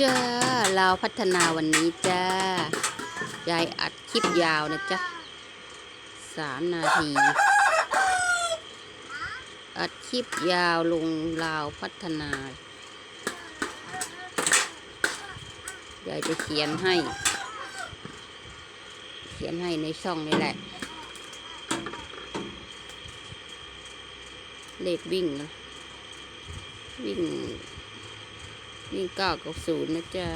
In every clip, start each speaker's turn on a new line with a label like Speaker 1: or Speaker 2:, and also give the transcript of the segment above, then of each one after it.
Speaker 1: จ้าเราวพัฒนาวันนี้จ้ายายอัดคลิปยาวนะจ๊ะสามนาที อัดคลิปยาวลงลาวพัฒนายายจะเขียนให้ เขียนให้ในช่องนี่แหละ เลขวิ่งนะวิ่ง วิ่งเก้ากับศูนย์นะจ๊ะ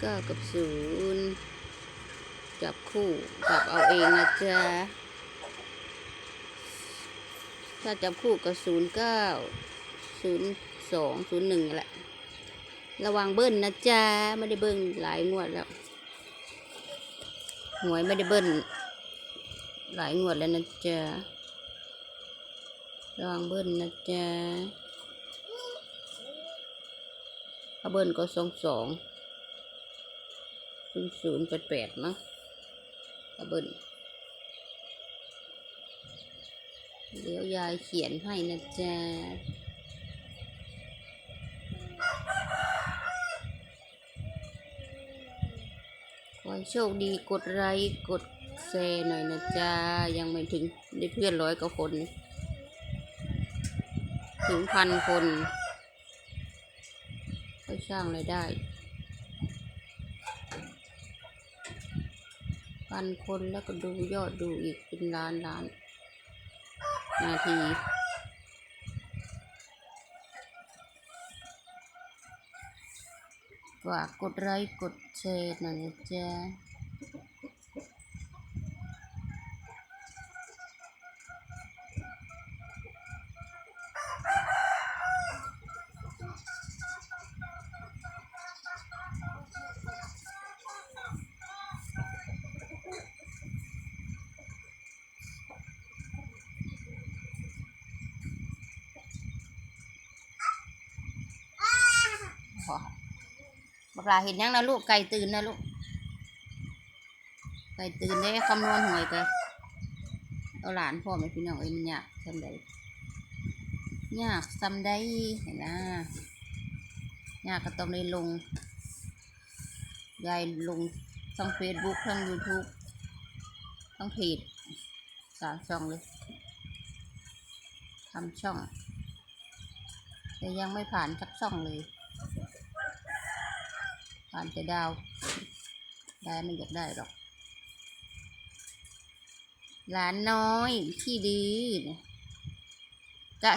Speaker 1: เก้ากับศูนย์จับคู่จับเอาเองนะจ๊ะถ้าจับคู่กับศูนย์เก้าศูนย์สองศูนย์หนึ่งแหละ ระวังเบิ้ลนะจ๊ะไม่ได้เบิ้ลหลายงวดแล้วหวยไม่ได้เบิ้ลหลายงวดแล้วนะจ๊ะ ระวังเบิ้ลนะจ๊ะถ้าเบิ้ลก็สองสองศูนย์ศูนย์แปดแปดมั้งถ้าเบิ้ลเดี๋ยวยายเขียนให้นะจ๊ะขอให้โชคดีกดไลค์กดแชร์หน่อยนะจ๊ะ ยังไม่ถึงได้เพื่อนร้อยกว่าคน ถึงพันคนก็สร้างรายได้พันคนแล้วก็ดูยอดดูอีกเป็นล้านล้าน นาทีฝากกดไลค์กดแชร์หน่อยนะ จ๊ะบักลาเห็นยังนะลูกไก่ตื่นนะลูก ไก่ตื่นได้คำนวณหวยกันเอาหลานพ่อแม่พี่น้องเอ้ยมันยากทำได้ยากทำได้เห็นนะยากก็ต้องได้ลงยายลงทั้งเฟซบุ๊กทั้งยูทูบทั้งเพจสามช่องเลยทำช่อง แต่ยังไม่ผ่านสักช่องเลยานแต่ดาว ได้ไม่อยากได้หรอก หลานน้อยที่ดีเนี่ยกะ